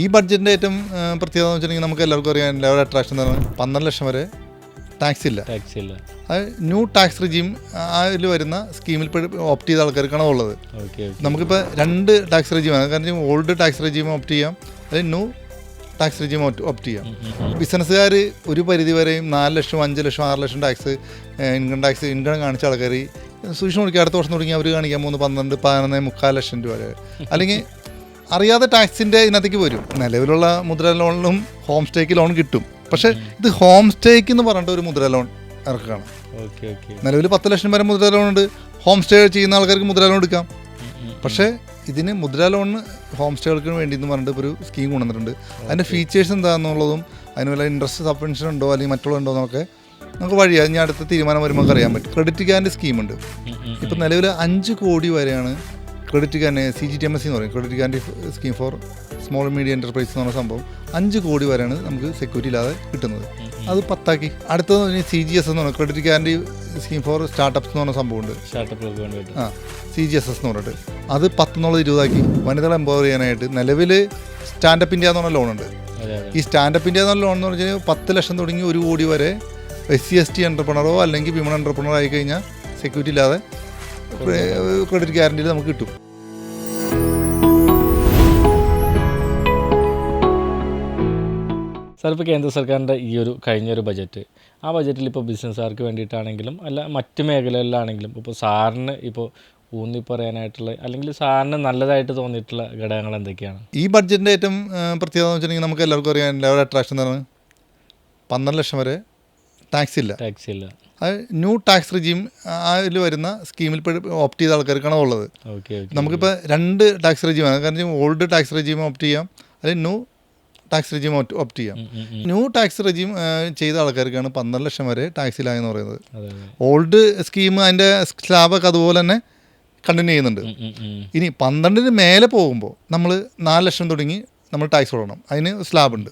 ഈ ബഡ്ജറ്റിന്റെ ഏറ്റവും പ്രത്യേകത എന്ന് വെച്ചിട്ടുണ്ടെങ്കിൽ നമുക്ക് എല്ലാവർക്കും അറിയാം എല്ലാവരുടെ അട്രാക്ഷൻ എന്ന് പറഞ്ഞാൽ പന്ത്രണ്ട് ലക്ഷം വരെ ടാക്സ് ഇല്ല. ടാക്സ് ഇല്ല. അത് ന്യൂ ടാക്സ് റിജീം അതിൽ വരുന്ന സ്കീമിൽ ഓപ്റ്റ് ചെയ്ത ആൾക്കാർക്കാണ് ഉള്ളത്. നമുക്കിപ്പോൾ രണ്ട് ടാക്സ് റിജീമാണ് കാരണം ഓൾഡ് ടാക്സ് റിജീം ഓപ്റ്റ് ചെയ്യാം അല്ലെങ്കിൽ ന്യൂ ടാക്സ് റിജീം ഓപ്റ്റ് ചെയ്യാം. ബിസിനസ്സുകാർ ഒരു പരിധി വരെയും നാല് ലക്ഷം അഞ്ച് ലക്ഷം ആറ് lakh tax income tax income കാണിച്ച ആൾക്കാർ സൂക്ഷിച്ച് നോക്കി അടുത്ത വർഷം തുടങ്ങി അവർ കാണിക്കാൻ മൂന്ന് പന്ത്രണ്ട് പതിനൊന്ന് മുക്കാൽ ലക്ഷം രൂപ വരെ. അല്ലെങ്കിൽ അറിയാതെ ടാക്സിന്റെ ഇതിനകത്തേക്ക് വരും. നിലവിലുള്ള മുദ്ര ലോണിലും ഹോം സ്റ്റേക്ക് ലോൺ കിട്ടും. പക്ഷേ ഇത് ഹോം സ്റ്റേക്ക് എന്ന് പറഞ്ഞിട്ട് ഒരു മുദ്ര ലോൺ ഇറക്കുകയാണ്. നിലവിൽ പത്ത് ലക്ഷം വരെ മുദ്ര ലോൺ ഉണ്ട്. ഹോം സ്റ്റേ ചെയ്യുന്ന ആൾക്കാർക്ക് മുദ്ര ലോൺ എടുക്കാം. പക്ഷേ ഇതിന് മുദ്ര ലോണിന് ഹോം സ്റ്റേകൾക്ക് വേണ്ടി എന്ന് പറഞ്ഞിട്ട് ഒരു സ്കീം കൊണ്ടുവന്നിട്ടുണ്ട്. അതിന്റെ ഫീച്ചേഴ്സ് എന്താണെന്നുള്ളതും അതിന് വല്ല ഇൻട്രസ്റ്റ് സബ്വെൻഷൻ ഉണ്ടോ അല്ലെങ്കിൽ മറ്റുള്ള ഉണ്ടോ എന്നൊക്കെ നമുക്ക് വഴി ഞാൻ അടുത്ത തീരുമാനം വരുമ്പോൾ അറിയാൻ പറ്റും. ക്രെഡിറ്റ് ഗ്യാരണ്ടി സ്കീമുണ്ട്. ഇപ്പം നിലവിൽ അഞ്ച് കോടി വരെയാണ് ക്രെഡിറ്റ് കാർഡിന് C G T M S എന്ന് പറയും. Credit guarantee scheme for small medium enterprise എന്ന് പറഞ്ഞ സംഭവം അഞ്ച് കോടി വരെയാണ് നമുക്ക് സെക്യൂരിറ്റി ഇല്ലാതെ കിട്ടുന്നത്. അത് പത്താക്കി. അടുത്തത് സി ജി എസ് എന്ന് പറഞ്ഞാൽ credit guarantee scheme for startups എന്ന് പറഞ്ഞ സംഭവമുണ്ട് ആ സി ജി എസ് എസ് എന്ന് പറഞ്ഞിട്ട്. അത് പത്തെന്നുള്ളത് ഇരുപതാക്കി. വനിതകളെ എംപവർ ചെയ്യാനായിട്ട് നിലവിൽ സ്റ്റാൻഡപ്പ് ഇന്ത്യ എന്ന് പറഞ്ഞ ലോണുണ്ട് ഈ സ്റ്റാൻഡപ്പ് ഇന്ത്യ എന്ന് പറഞ്ഞ ലോൺ എന്ന് പറഞ്ഞു കഴിഞ്ഞാൽ പത്ത് ലക്ഷം തുടങ്ങി ഒരു കോടി വരെ എസ് സി എസ് ടി എന്റർപ്രണറോ അല്ലെങ്കിൽ വിമൺ എന്റർപ്രണറോ ആയി കഴിഞ്ഞാൽ സെക്യൂരിറ്റി ഇല്ലാതെ ക്രെഡിറ്റ് ഗ്യാരണ്ടിയിൽ നമുക്ക് കിട്ടും. സാർ ഇപ്പോൾ കേന്ദ്ര സർക്കാരിന്റെ ഈ ഒരു കഴിഞ്ഞൊരു ബജറ്റ്. ആ ബജറ്റിൽ ഇപ്പോൾ ബിസിനസ്സുകാർക്ക് വേണ്ടിയിട്ടാണെങ്കിലും അല്ല മറ്റ് മേഖലകളിലാണെങ്കിലും ഇപ്പോൾ സാറിന് ഇപ്പോൾ ഊന്നി പറയാനായിട്ടുള്ള അല്ലെങ്കിൽ സാറിന് നല്ലതായിട്ട് തോന്നിയിട്ടുള്ള ഘടകങ്ങൾ എന്തൊക്കെയാണ്? ഈ ബഡ്ജറ്റിന്റെ ഏറ്റവും പ്രത്യേകത എന്ന് വെച്ചിട്ടുണ്ടെങ്കിൽ നമുക്ക് എല്ലാവർക്കും അറിയാം എല്ലാവരുടെ അട്രാക്ഷൻ എന്ന് പറഞ്ഞാൽ പന്ത്രണ്ട് ലക്ഷം വരെ ടാക്സ് ഇല്ല. ടാക്സ് ഇല്ല. അത് ന്യൂ ടാക്സ് റിജീം അതിൽ വരുന്ന സ്കീമിൽ ഓപ്റ്റ് ചെയ്ത ആൾക്കാർക്കാണ് ഉള്ളത്. ഓക്കെ ഓക്കെ നമുക്കിപ്പോൾ രണ്ട് ടാക്സ് റിജീമാണ് കാരണം ഓൾഡ് ടാക്സ് റിജീം ഓപ്റ്റ് ചെയ്യാം അല്ലെങ്കിൽ ന്യൂ ടാക്സ് റെജീം ഓപ്റ്റ് ചെയ്യാം. ന്യൂ ടാക്സ് റെജീം ചെയ്ത ആൾക്കാർക്കാണ് പന്ത്രണ്ട് ലക്ഷം വരെ ടാക്സ് ഇല്ല പറയുന്നത്. ഓൾഡ് സ്കീം അതിന്റെ സ്ലാബൊക്കെ അതുപോലെ തന്നെ കണ്ടിന്യൂ ചെയ്യുന്നുണ്ട്. ഇനി പന്ത്രണ്ടിന് മേലെ പോകുമ്പോൾ നമ്മൾ നാല് ലക്ഷം തുടങ്ങി നമ്മൾ ടാക്സ് കൊടുക്കണം. അതിന് സ്ലാബ് ഉണ്ട്.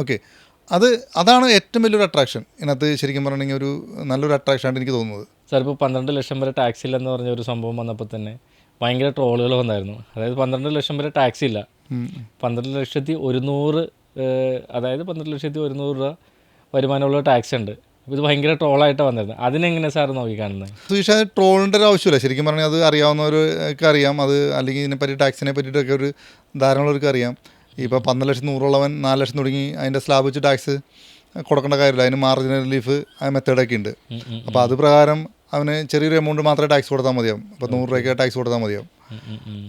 ഓക്കെ അത് അതാണ് ഏറ്റവും വലിയൊരു അട്രാക്ഷൻ ഇതിനകത്ത് ശരിക്കും പറഞ്ഞിട്ടുണ്ടെങ്കിൽ ഒരു നല്ലൊരു അട്രാക്ഷൻ ആയിട്ട് എനിക്ക് തോന്നുന്നത്. സാർ ഇപ്പോൾ പന്ത്രണ്ട് ലക്ഷം വരെ ടാക്സ് ഇല്ലെന്ന് പറഞ്ഞ ഒരു സംഭവം വന്നപ്പോൾ തന്നെ ഭയങ്കര ട്രോളുകൾ വന്നായിരുന്നു. അതായത് പന്ത്രണ്ട് ലക്ഷം വരെ ടാക്സ് ഇല്ല. പന്ത്രണ്ട് ലക്ഷത്തി ഒരുന്നൂറ് അതായത് പന്ത്രണ്ട് ലക്ഷത്തി ഒരുന്നൂറ് രൂപ വരുമാനമുള്ള ടാക്സ് ഉണ്ട് ഇത് ഭയങ്കര ട്രോളായിട്ട് വന്നിരുന്നത്. അതിനെങ്ങനെ സാർ നോക്കിക്കാണുന്നത് സുധീഷ ട്രോളിന്റെ ഒരു ആവശ്യമില്ല. ശരിക്കും പറഞ്ഞാൽ അത് അറിയാവുന്നവർക്ക് അറിയാം. അത് അല്ലെങ്കിൽ ഇതിനെപ്പറ്റി ടാക്സിനെ പറ്റിയിട്ടൊക്കെ ഒരു ധാരണയുള്ളവർക്ക് അറിയാം. ഇപ്പോൾ പന്ത്രണ്ട് ലക്ഷം നൂറുള്ളവൻ നാല് ലക്ഷം തുടങ്ങി അതിന്റെ സ്ലാബ് വെച്ച് ടാക്സ് കൊടുക്കേണ്ട കാര്യമില്ല. അതിന് മാർജിനൽ റിലീഫ് ആ മെത്തേഡൊക്കെ ഉണ്ട്. അപ്പോൾ അത് പ്രകാരം അവന് ചെറിയൊരു എമൗണ്ട് മാത്രമേ ടാക്സ് കൊടുത്താൽ മതിയാവും. അപ്പോൾ നൂറ് രൂപയ്ക്ക് ടാക്സ് കൊടുത്താൽ മതിയാവും.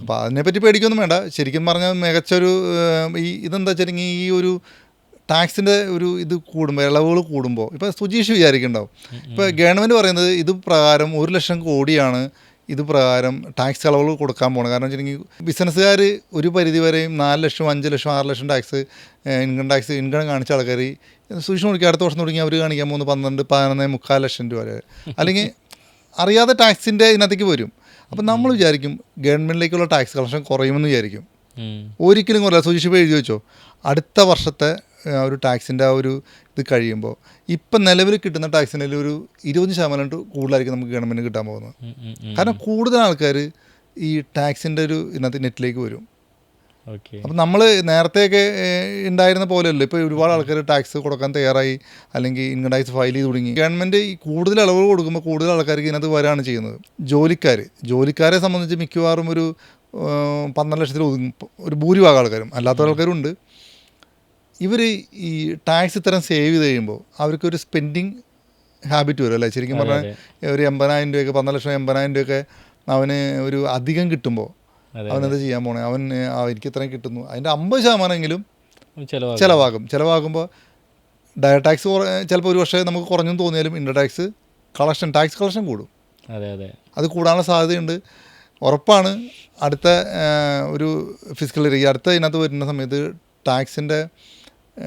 അപ്പോൾ അതിനെപ്പറ്റി പേടിക്കൊന്നും വേണ്ട. ശരിക്കും പറഞ്ഞാൽ മികച്ചൊരു ഈ ഇതെന്താ വെച്ചിട്ടുണ്ടെങ്കിൽ ഈ ഒരു ടാക്സിന്റെ ഒരു ഇത് കൂടുമ്പോൾ ഇളവുകൾ കൂടുമ്പോൾ ഇപ്പോൾ സുജീഷ് വിചാരിക്കുന്നുണ്ടാവും. ഇപ്പോൾ ഗവൺമെന്റ് പറയുന്നത് ഇത് പ്രകാരം ഒരു ലക്ഷം കോടിയാണ് ഇത് പ്രകാരം ടാക്സ് ഇളവുകൾ കൊടുക്കാൻ പോകണം കാരണം വെച്ചിട്ടുണ്ടെങ്കിൽ ബിസിനസ്സുകാർ ഒരു പരിധി വരെയും നാല് ലക്ഷം അഞ്ച് ലക്ഷം ആറ് lakh tax income tax income കാണിച്ച ആൾക്കാർ സുജീഷ് നോക്കി അടുത്ത വർഷം തുടങ്ങി അവർ കാണിക്കാൻ പോകുന്നത് പന്ത്രണ്ട് പതിനൊന്ന് മുക്കാൽ ലക്ഷം രൂപ വരെ. അല്ലെങ്കിൽ അറിയാതെ ടാക്സിന്റെ ഇതിനകത്തേക്ക് വരും. അപ്പം നമ്മൾ വിചാരിക്കും ഗവൺമെന്റിലേക്കുള്ള ടാക്സ് കളക്ഷൻ കുറയുമെന്ന് വിചാരിക്കും. ഒരിക്കലും കുറയില്ല. സൂചിച്ച് പോയി എഴുതി വെച്ചോ? അടുത്ത വർഷത്തെ ഒരു ടാക്സിന്റെ ആ ഒരു ഇത് കഴിയുമ്പോൾ ഇപ്പം നിലവിൽ കിട്ടുന്ന ടാക്സിന്റെ ഒരു ഇരുപത് ശതമാനം കൂടുതലായിരിക്കും നമുക്ക് ഗവൺമെന്റ് കിട്ടാൻ പോകുന്നത്. കാരണം കൂടുതൽ ആൾക്കാർ ഈ ടാക്സിന്റെ ഒരു ഇതിനകത്ത് നെറ്റിലേക്ക് വരും. അപ്പം നമ്മൾ നേരത്തെയൊക്കെ ഉണ്ടായിരുന്ന പോലെയല്ല. ഇപ്പോൾ ഒരുപാട് ആൾക്കാർ ടാക്സ് കൊടുക്കാൻ തയ്യാറായി അല്ലെങ്കിൽ ഇൻകം ടാക്സ് ഫയൽ ചെയ്ത് തുടങ്ങി. ഗവൺമെന്റ് ഈ കൂടുതൽ ഇളവ് കൊടുക്കുമ്പോൾ കൂടുതൽ ആൾക്കാർക്ക് ഇതിനകത്ത് വരാണ് ചെയ്യുന്നത്. ജോലിക്കാർ ജോലിക്കാരെ സംബന്ധിച്ച് മിക്കവാറും ഒരു പന്ത്രണ്ട് ലക്ഷത്തിൽ ഒതുങ്ങും. ഒരു ഭൂരിഭാഗം ആൾക്കാരും. അല്ലാത്ത ആൾക്കാരും ഉണ്ട് ഇവർ ഈ ടാക്സ് ഇത്തരം സേവ് ചെയ്ത് കഴിയുമ്പോൾ അവർക്കൊരു സ്പെൻഡിങ് ഹാബിറ്റ് വരും അല്ലേ? ശരിക്കും പറഞ്ഞാൽ ഒരു എൺപതിനായിരം രൂപയൊക്കെ പന്ത്രണ്ട് ലക്ഷം എൺപതിനായിരം രൂപയൊക്കെ അവന് ഒരു അധികം കിട്ടുമ്പോൾ അതെ എന്താ ചെയ്യാൻ പോണേ? അവൻ എനിക്ക് ഇത്രയും കിട്ടുന്നു. അതിന്റെ അമ്പത് ശതമാനമെങ്കിലും ചിലവാകും. ചിലവാകും. ചിലവാകുമ്പോൾ ഡയറക്ട് ടാക്സ് ചിലപ്പോൾ ഒരു പക്ഷേ നമുക്ക് കുറഞ്ഞു തോന്നിയാലും indirect tax collection tax collection കൂടും. അതെ അതെ. അത് കൂടാനുള്ള സാധ്യതയുണ്ട്. ഉറപ്പാണ്. അടുത്ത ഒരു ഫിസിക്കൽ ഇയർ അടുത്ത ഇതിനകത്ത് വരുന്ന സമയത്ത് ടാക്സിന്റെ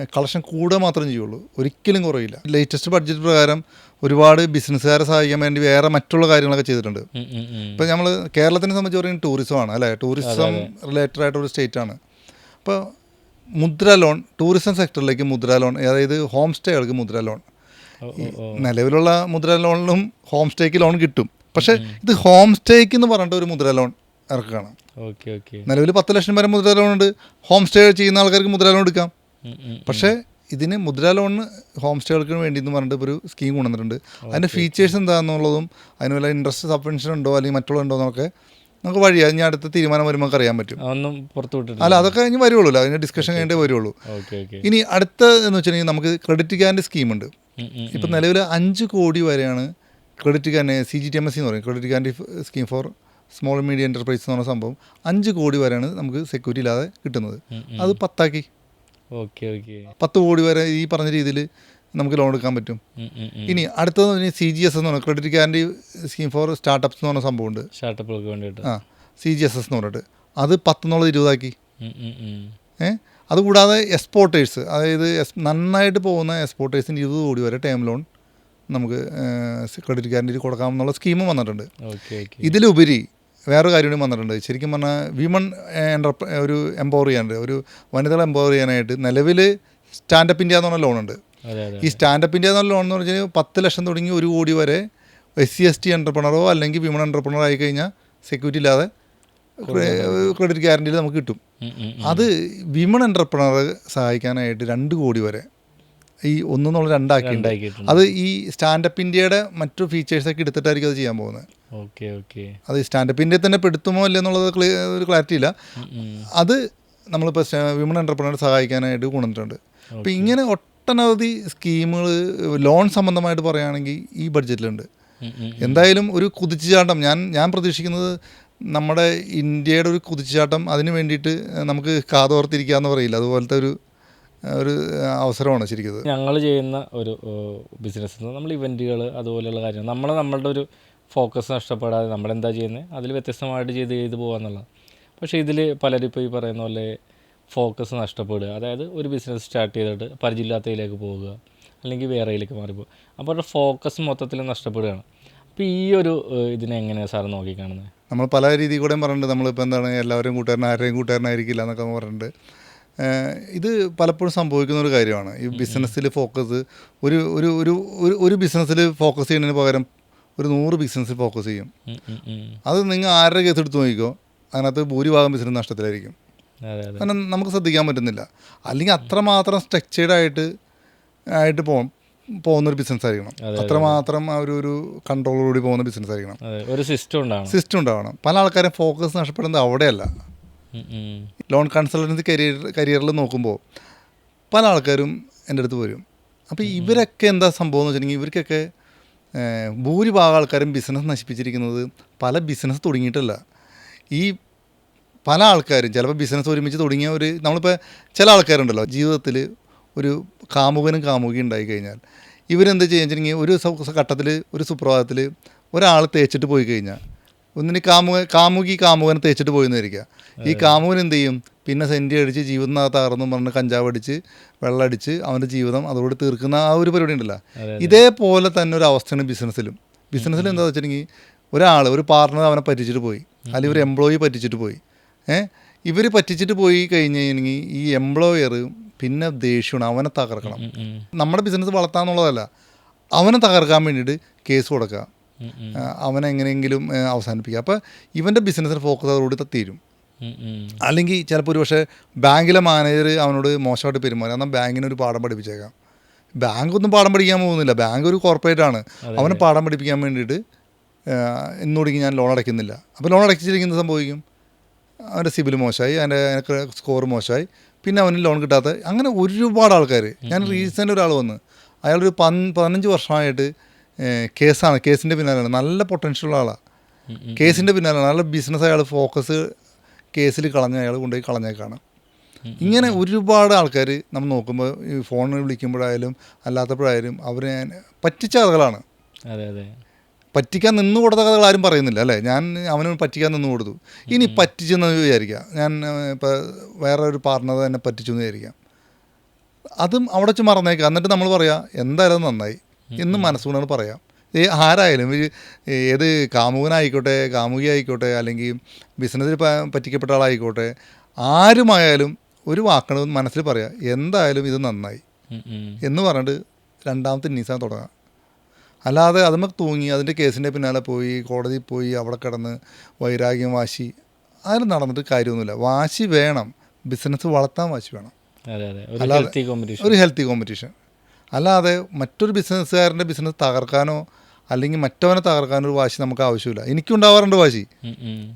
കളക്ഷൻ കൂടുക മാത്രം ചെയ്യുള്ളൂ. ഒരിക്കലും കുറയില്ല. ലേറ്റസ്റ്റ് ബഡ്ജറ്റ് പ്രകാരം ഒരുപാട് ബിസിനസ്സുകാരെ സഹായിക്കാൻ വേണ്ടി വേറെ മറ്റുള്ള കാര്യങ്ങളൊക്കെ ചെയ്തിട്ടുണ്ട്. ഉം, ഉം, ഉം. ഇപ്പം നമ്മൾ കേരളത്തിനെ സംബന്ധിച്ച് പറയുന്നത് ടൂറിസമാണ് അല്ലേ? ടൂറിസം റിലേറ്റഡ് ആയിട്ട് ഒരു സ്റ്റേറ്റ് ആണ്. അപ്പോൾ മുദ്ര ലോൺ ടൂറിസം സെക്ടറിലേക്ക് മുദ്ര ലോൺ അതായത് ഹോം സ്റ്റേകൾക്ക് മുദ്ര ലോൺ. നിലവിലുള്ള മുദ്ര ലോണിലും ഹോം സ്റ്റേക്ക് ലോൺ കിട്ടും. പക്ഷേ ഇത് ഹോം സ്റ്റേക്ക് എന്ന് പറഞ്ഞിട്ട് ഒരു മുദ്ര ലോൺ ഇറക്കുകയാണ്. Okay okay. നിലവിൽ പത്ത് ലക്ഷം വരെ മുദ്ര ലോൺ ഉണ്ട്. ഹോം സ്റ്റേ ചെയ്യുന്ന ആൾക്കാർക്ക് മുദ്ര ലോൺ എടുക്കാം. പക്ഷേ ഇതിന് മുദ്ര ലോൺ ഹോം സ്റ്റേകൾക്ക് വേണ്ടി എന്ന് പറഞ്ഞിട്ട് ഒരു സ്കീം കൊണ്ടുവന്നിട്ടുണ്ട്. അതിന്റെ ഫീച്ചേഴ്സ് എന്താണെന്നുള്ളതും അതിന് വല്ല ഇൻട്രസ്റ്റ് സബ്വെൻഷൻ ഉണ്ടോ അല്ലെങ്കിൽ മറ്റുള്ള ഉണ്ടോ എന്നൊക്കെ നമുക്ക് വഴി അതിന് അടുത്ത തീരുമാനം വരുമ്പോൾ നമുക്ക് അറിയാൻ പറ്റും. ഒന്നും പുറത്തു അല്ല അതൊക്കെ ഇനി വരുള്ളൂ അതിന്റെ ഡിസ്കഷൻ കഴിഞ്ഞിട്ടേ വരുള്ളൂ ഇനി അടുത്ത എന്ന് വെച്ചിട്ടുണ്ടെങ്കിൽ നമുക്ക് ക്രെഡിറ്റ് കാർഡിന്റെ സ്കീമുണ്ട് ഇപ്പം നിലവിൽ അഞ്ച് കോടി വരെയാണ് ക്രെഡിറ്റ് കാർഡിന് C G T M S എന്ന് പറയും. Credit card scheme for small medium enterprise എന്ന് പറഞ്ഞ സംഭവം അഞ്ച് കോടി വരെയാണ് നമുക്ക് സെക്യൂരിറ്റി ഇല്ലാതെ കിട്ടുന്നത്. അത് പത്താക്കി. Okay okay. പത്ത് കോടി വരെ ഈ പറഞ്ഞ രീതിയിൽ നമുക്ക് ലോൺ എടുക്കാൻ പറ്റും. ഇനി അടുത്തതെന്ന് പറഞ്ഞാൽ സി ജി എസ് എന്ന് പറഞ്ഞാൽ credit guarantee scheme for startups എന്ന് പറഞ്ഞ സംഭവമുണ്ട്. സ്റ്റാർട്ടപ്പുകൾക്ക് വേണ്ടിയിട്ട്. ആ സി ജി എസ് എസ് എന്ന് പറഞ്ഞിട്ട്. അത് പത്തെന്നുള്ളത് ഇരുപതാക്കി. ഏഹ് അതുകൂടാതെ എക്സ്പോർട്ടേഴ്സ് അതായത് നന്നായിട്ട് പോകുന്ന എക്സ്പോർട്ടേഴ്സിന് ഇരുപത് കോടി വരെ ടേം ലോൺ നമുക്ക് ക്രെഡിറ്റ് ഗ്യാരണ്ടി കൊടുക്കാമെന്നുള്ള സ്കീമും വന്നിട്ടുണ്ട്. ഇതിലുപരി വേറൊരു കാര്യം കൂടി വന്നിട്ടുണ്ട്. ശരിക്കും പറഞ്ഞാൽ വിമൺ എന്റർപ്ര ഒരു എംപവർ ചെയ്യാനുണ്ട്. ഒരു വനിതകളെ എംപവർ ചെയ്യാനായിട്ട് നിലവിൽ സ്റ്റാൻഡപ്പ് ഇന്ത്യ എന്ന് പറഞ്ഞ ലോണുണ്ട് ഈ സ്റ്റാൻഡപ്പ് ഇന്ത്യ എന്ന് പറഞ്ഞ ലോൺ എന്ന് പറഞ്ഞാൽ പത്ത് ലക്ഷം തുടങ്ങി ഒരു കോടി വരെ എസ് സി എസ് ടി എന്റർപ്രണറോ അല്ലെങ്കിൽ വിമൺ എന്റർപ്രണറോ ആയി കഴിഞ്ഞാൽ സെക്യൂരിറ്റി ഇല്ലാതെ ക്രെഡിറ്റ് ഗ്യാരണ്ടിയിൽ നമുക്ക് കിട്ടും. അത് വിമൺ എന്റർപ്രണറെ സഹായിക്കാനായിട്ട് രണ്ട് കോടി വരെ ഈ ഒന്നെന്നുള്ള രണ്ടാക്കി അത് ഈ സ്റ്റാൻഡപ്പ് ഇന്ത്യയുടെ മറ്റു ഫീച്ചേഴ്സൊക്കെ എടുത്തിട്ടായിരിക്കും അത് ചെയ്യാൻ പോകുന്നത്. Okay okay. അത് സ്റ്റാൻഡപ്പിന്റെ തന്നെ പെടുത്തുമോ ഇല്ല എന്നുള്ളത് ഒരു ക്ലാരിറ്റി ഇല്ല. അത് നമ്മളിപ്പോൾ വിമൺ എന്റർപ്രണറെ സഹായിക്കാനായിട്ട് കൊണ്ടുവന്നിട്ടുണ്ട്. അപ്പോൾ ഇങ്ങനെ ഒട്ടനവധി സ്കീമുകൾ ലോൺ സംബന്ധമായിട്ട് പറയുകയാണെങ്കിൽ ഈ ബഡ്ജറ്റിലുണ്ട്. എന്തായാലും ഒരു കുതിച്ചുചാട്ടം. ഞാൻ ഞാൻ പ്രതീക്ഷിക്കുന്നത് നമ്മുടെ ഇന്ത്യയുടെ ഒരു കുതിച്ചുചാട്ടം അതിന് വേണ്ടിയിട്ട് നമുക്ക് കാതോർത്തിരിക്കുക എന്ന് പറയില്ല. അതുപോലത്തെ ഒരു ഒരു അവസരമാണ് ശരിക്കും. ഞങ്ങൾ ചെയ്യുന്ന ഒരു ബിസിനസ് നമ്മൾ ഇവന്റുകൾ അതുപോലെയുള്ള കാര്യങ്ങൾ. നമ്മൾ നമ്മളുടെ ഒരു ഫോക്കസ് നഷ്ടപ്പെടാതെ നമ്മളെന്താ ചെയ്യുന്നത്? അതിൽ വ്യത്യസ്തമായിട്ട് ചെയ്ത് ചെയ്ത് പോകാമെന്നുള്ളത് പക്ഷേ ഇതിൽ പലരും ഇപ്പോൾ ഈ പറയുന്ന പോലെ ഫോക്കസ് നഷ്ടപ്പെടുക അതായത് ഒരു ബിസിനസ് സ്റ്റാർട്ട് ചെയ്തിട്ട് പരിചയമില്ലാത്തതിലേക്ക് പോവുക അല്ലെങ്കിൽ വേറെയിലേക്ക് മാറിപ്പോകുക അപ്പോൾ അവരുടെ ഫോക്കസ് മൊത്തത്തിൽ നഷ്ടപ്പെടുകയാണ്. അപ്പോൾ ഈ ഒരു ഇതിനെ എങ്ങനെയാണ് സാർ നോക്കിക്കാണുന്നത്? നമ്മൾ പല രീതിയിൽ കൂടെയും പറഞ്ഞിട്ടുണ്ട്. നമ്മളിപ്പോൾ എന്താണ് എല്ലാവരും കൂട്ടുകാരൻ ആരെയും കൂട്ടുകാരനായിരിക്കില്ല എന്നൊക്കെ പറഞ്ഞിട്ടുണ്ട്. ഇത് പലപ്പോഴും സംഭവിക്കുന്ന ഒരു കാര്യമാണ്. ഈ ബിസിനസ്സിൽ ഫോക്കസ് ഒരു ഒരു ഒരു ഒരു- ഒരു ബിസിനസ്സിൽ ഫോക്കസ് ചെയ്യുന്നതിന് പകരം ഒരു നൂറ് ബിസിനസ്സിൽ ഫോക്കസ് ചെയ്യും. അത് നിങ്ങൾ ആരുടെ കേസ് എടുത്ത് നോക്കിക്കോ അതിനകത്ത് ഭൂരിഭാഗം ബിസിനസ് നഷ്ടത്തിലായിരിക്കും. കാരണം നമുക്ക് ശ്രദ്ധിക്കാൻ പറ്റുന്നില്ല. അല്ലെങ്കിൽ അത്രമാത്രം സ്ട്രക്ചേർഡ് ആയിട്ട് ആയിട്ട് പോ പോകുന്നൊരു ബിസിനസ് ആയിരിക്കണം. അത്രമാത്രം ആ ഒരു ഒരു കൺട്രോളോടുകൂടി പോകുന്ന ബിസിനസ് ആയിരിക്കണം. ഒരു സിസ്റ്റം ഉണ്ടാവണം. സിസ്റ്റം ഉണ്ടാവണം. പല ആൾക്കാരും ഫോക്കസ് നഷ്ടപ്പെടുന്നത് അവിടെയല്ല. ലോൺ കൺസൾട്ടൻസി കരിയർ കരിയറിൽ നോക്കുമ്പോൾ പല ആൾക്കാരും എന്റെ അടുത്ത് വരും. അപ്പോൾ ഇവരൊക്കെ എന്താ സംഭവം എന്ന് വെച്ചിട്ടുണ്ടെങ്കിൽ ഇവർക്കൊക്കെ ഭൂരിഭാഗം ആൾക്കാരും ബിസിനസ് നശിപ്പിച്ചിരിക്കുന്നത് പല ബിസിനസ് തുടങ്ങിയിട്ടല്ല. ഈ പല ആൾക്കാരും ചിലപ്പോൾ ബിസിനസ് ഒരുമിച്ച് തുടങ്ങിയ ഒരു നമ്മളിപ്പോൾ ചില ആൾക്കാരുണ്ടല്ലോ ജീവിതത്തിൽ ഒരു കാമുകനും കാമുകയും ഉണ്ടായി കഴിഞ്ഞാൽ. ഇവരെന്ത് ചെയ്യുക വെച്ചിട്ടുണ്ടെങ്കിൽ ഒരു ഘട്ടത്തിൽ ഒരു സുപ്രഭാതത്തിൽ ഒരാൾ തേച്ചിട്ട് പോയി കഴിഞ്ഞാൽ. ഒന്നിന് കാമുക കാമുകി കാമുകനെ തേച്ചിട്ട് പോയി പോയെന്നിരിക്കുക ഈ കാമുകൻ എന്ത് ചെയ്യും? പിന്നെ സെന്റി അടിച്ച് ജീവിതം തകർന്നും പറഞ്ഞ് കഞ്ചാവ് അടിച്ച് വെള്ളമടിച്ച് അവന്റെ ജീവിതം അതോടെ തീർക്കുന്ന ആ ഒരു പരിപാടി ഉണ്ടല്ലോ. ഇതേപോലെ തന്നെ ഒരു അവസ്ഥയാണ് ബിസിനസ്സിലും. ബിസിനസ്സിൽ എന്താ വെച്ചിട്ടുണ്ടെങ്കിൽ ഒരാൾ ഒരു പാർട്ണർ അവനെ പറ്റിച്ചിട്ട് പോയി. അല്ലെങ്കിൽ ഒരു എംപ്ലോയി പറ്റിച്ചിട്ട് പോയി. ഏഹ് ഇവർ പറ്റിച്ചിട്ട് പോയി കഴിഞ്ഞ് കഴിഞ്ഞെങ്കിൽ ഈ എംപ്ലോയർ പിന്നെ ദേഷ്യമാണ് അവനെ തകർക്കണം. നമ്മുടെ ബിസിനസ് വളർത്താന്നുള്ളതല്ല അവനെ തകർക്കാൻ വേണ്ടിയിട്ട് കേസ് കൊടുക്കുക. ഉം, ഉം. അവനെ എങ്ങനെയെങ്കിലും ആ, അവസാനിപ്പിക്കുക. അപ്പോൾ ഇവന്റെ ബിസിനസ്സിന് ഫോക്കസ് അതോടുകൂടി തീരും. അല്ലെങ്കിൽ ചിലപ്പോൾ ഒരു പക്ഷേ ബാങ്കിലെ മാനേജർ അവനോട് മോശമായിട്ട് പെരുമാറി. എന്നാൽ ബാങ്കിന് ഒരു പാഠം പഠിപ്പിച്ചേക്കാം. ബാങ്ക് ഒന്നും പാഠം പഠിക്കാൻ പോകുന്നില്ല. ബാങ്ക് ഒരു കോർപ്പറേറ്റ് ആണ്. അവനെ പാഠം പഠിപ്പിക്കാൻ വേണ്ടിയിട്ട് ഇന്നോടിക്ക് ഞാൻ ലോൺ അടയ്ക്കുന്നില്ല. അപ്പോൾ ലോൺ അടച്ചിരിക്കുന്നത് സംഭവിക്കും. അവന്റെ സിബിൽ മോശമായി അവന്റെ സ്കോർ മോശമായി. പിന്നെ അവന് ലോൺ കിട്ടാത്ത അങ്ങനെ ഒരുപാട് ആൾക്കാർ. ഞാൻ റീസെന്റ് ഒരാൾ വന്ന്. അയാളൊരു പൻ പതിനഞ്ച് വർഷമായിട്ട് കേസാണ്. കേസിന്റെ പിന്നാലെയാണ്. നല്ല പൊട്ടൻഷ്യൽ ഉള്ള ആളാണ്. കേസിന്റെ പിന്നാലെയാണ്. നല്ല ബിസിനസ് അയാൾ ഫോക്കസ് കേസിൽ കളഞ്ഞ അയാൾ കൊണ്ടുപോയി കളഞ്ഞേക്കാണ്. ഇങ്ങനെ ഒരുപാട് ആൾക്കാർ നമ്മൾ നോക്കുമ്പോൾ ഈ ഫോണിൽ വിളിക്കുമ്പോഴായാലും അല്ലാത്തപ്പോഴായാലും അവരെ പറ്റിച്ച കഥകളാണ്. അതെ അതെ. പറ്റിക്കാൻ നിന്ന് കൊടുത്ത കഥകൾ ആരും പറയുന്നില്ല അല്ലേ? ഞാൻ അവന് പറ്റിക്കാൻ നിന്ന് കൊടുത്തു. ഇനി പറ്റിച്ചെന്ന് വിചാരിക്കുക ഞാൻ ഇപ്പോൾ വേറെ ഒരു പാർട്ണർ തന്നെ പറ്റിച്ചു എന്ന് വിചാരിക്കാം. അതും അവിടെ വെച്ച് മറന്നേക്കാം. എന്നിട്ട് നമ്മൾ പറയാം എന്തായാലും നന്നായി എന്ന് മനസ്സുകൊണ്ടാണ് പറയാം. ഏ ആരായാലും ഏത് കാമുകനായിക്കോട്ടെ കാമുകി ആയിക്കോട്ടെ അല്ലെങ്കിൽ ബിസിനസ്സിൽ പറ്റിക്കപ്പെട്ട ആളായിക്കോട്ടെ ആരുമായാലും ഒരു വാക്കണ മനസ്സിൽ പറയാം എന്തായാലും ഇത് നന്നായി. എന്ന് പറഞ്ഞിട്ട് രണ്ടാമത്തെ ഇന്നീസാണ് തുടങ്ങാം. അല്ലാതെ അതുമ്മ തൂങ്ങി അതിന്റെ കേസിന്റെ പിന്നാലെ പോയി കോടതിയിൽ പോയി അവിടെ കിടന്ന് വൈരാഗ്യം വാശി അതിൽ നടന്നിട്ട് കാര്യമൊന്നുമില്ല. വാശി വേണം. ബിസിനസ് വളർത്താൻ വാശി വേണം. അല്ലാതെ- ഒരു ഹെൽത്തി കോമ്പറ്റീഷൻ അല്ലാതെ മറ്റൊരു ബിസിനസ്സുകാരന്റെ ബിസിനസ് തകർക്കാനോ അല്ലെങ്കിൽ മറ്റവനെ തകർക്കാനൊരു വാശി നമുക്ക് ആവശ്യമില്ല. എനിക്കുണ്ടാവാറുണ്ട് വാശി.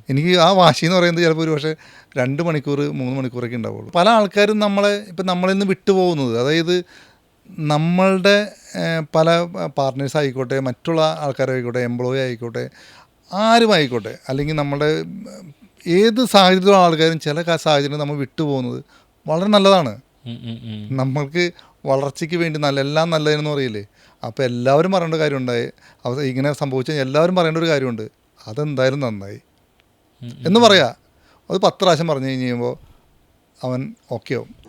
എനിക്ക് ആ വാശി എന്ന് പറയുന്നത് ചിലപ്പോൾ ഒരു പക്ഷേ രണ്ട് മണിക്കൂർ മൂന്ന് മണിക്കൂറൊക്കെ ഉണ്ടാവുള്ളൂ. പല ആൾക്കാരും നമ്മളെ ഇപ്പം നമ്മളിൽ നിന്ന് വിട്ടുപോകുന്നത് അതായത് നമ്മളുടെ പല പാർട്ട്നേഴ്സ് ആയിക്കോട്ടെ മറ്റുള്ള ആൾക്കാരായിക്കോട്ടെ എംപ്ലോയി ആയിക്കോട്ടെ ആരും ആയിക്കോട്ടെ അല്ലെങ്കിൽ നമ്മുടെ ഏത് സാഹചര്യത്തിലുള്ള ആൾക്കാരും ചില സാഹചര്യം നമ്മൾ വിട്ടുപോകുന്നത് വളരെ നല്ലതാണ്. നമ്മൾക്ക് വളർച്ചയ്ക്ക് വേണ്ടി നല്ല എല്ലാം നല്ലതെന്ന് പറയില്ലേ? അപ്പോൾ എല്ലാവരും പറയേണ്ട കാര്യമുണ്ടായി അവ ഇങ്ങനെ സംഭവിച്ചാൽ എല്ലാവരും പറയേണ്ട ഒരു കാര്യമുണ്ട്. അതെന്തായാലും നന്നായി. എന്ന് പറയാ. അത് പത്ത് പ്രാവശ്യം പറഞ്ഞു കഴിഞ്ഞ് കഴിയുമ്പോൾ അവൻ ഓക്കെ ആവും.